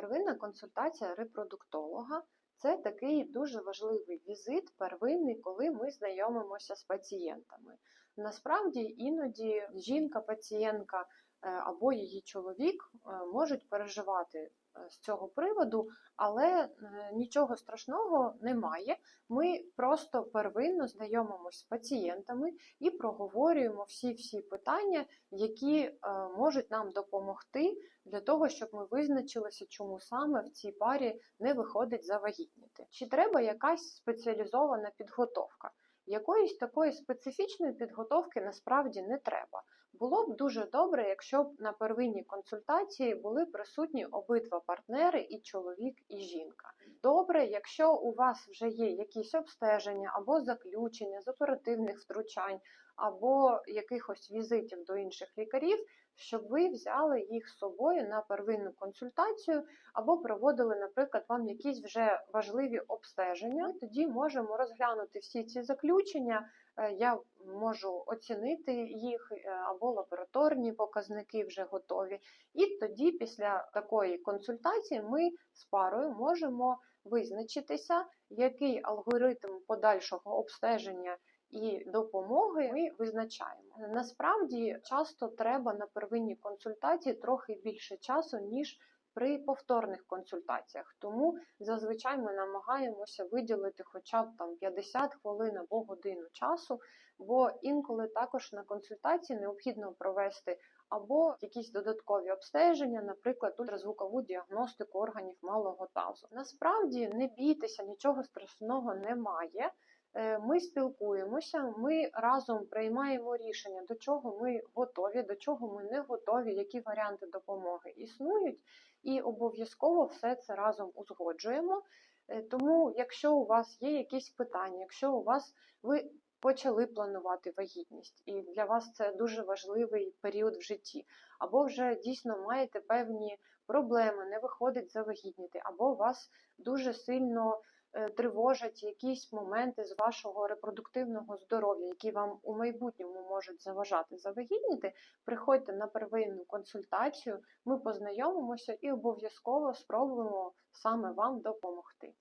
Первинна консультація репродуктолога це такий дуже важливий візит, первинний, коли ми знайомимося з пацієнтами. Насправді іноді жінка-пацієнтка або її чоловік е, можуть переживати е, з цього приводу, але е, нічого страшного немає. Ми просто первинно знайомимося з пацієнтами і проговорюємо всі-всі питання, які е, можуть нам допомогти для того, щоб ми визначилися, чому саме в цій парі не виходить завагітніти. Чи треба якась спеціалізована підготовка? Якоїсь такої специфічної підготовки насправді не треба. Було б дуже добре, якщо б на первинній консультації були присутні обидва партнери, і чоловік, і жінка. Добре, якщо у вас вже є якісь обстеження або заключення з оперативних втручань, або якихось візитів до інших лікарів, щоб ви взяли їх з собою на первинну консультацію, або проводили, наприклад, вам якісь вже важливі обстеження. Тоді можемо розглянути всі ці заключення. Е, Я можу оцінити їх, е, або лабораторні показники вже готові. І тоді, після такої консультації, ми з парою можемо визначитися, який алгоритм подальшого обстеження і допомоги ми визначаємо. Насправді часто треба на первинній консультації трохи більше часу, ніж при повторних консультаціях. Тому зазвичай ми намагаємося виділити хоча б там 50 хвилин або годину часу, бо інколи також на консультації необхідно провести або якісь додаткові обстеження, наприклад, ультразвукову діагностику органів малого тазу. Насправді не бійтеся, нічого страшного немає. Е, Ми спілкуємося, ми разом приймаємо рішення, до чого ми готові, до чого ми не готові, які варіанти допомоги існують, і обов'язково все це разом узгоджуємо. Е, Тому, якщо у вас є якісь питання, якщо у вас ви почали планувати вагітність, і для вас це дуже важливий період в житті, або вже дійсно маєте певні проблеми, не виходить завагітніти, або вас дуже сильно тривожать якісь моменти з вашого репродуктивного здоров'я, які вам у майбутньому можуть заважати завагітніти, приходьте на первинну консультацію, ми познайомимося і обов'язково спробуємо саме вам допомогти.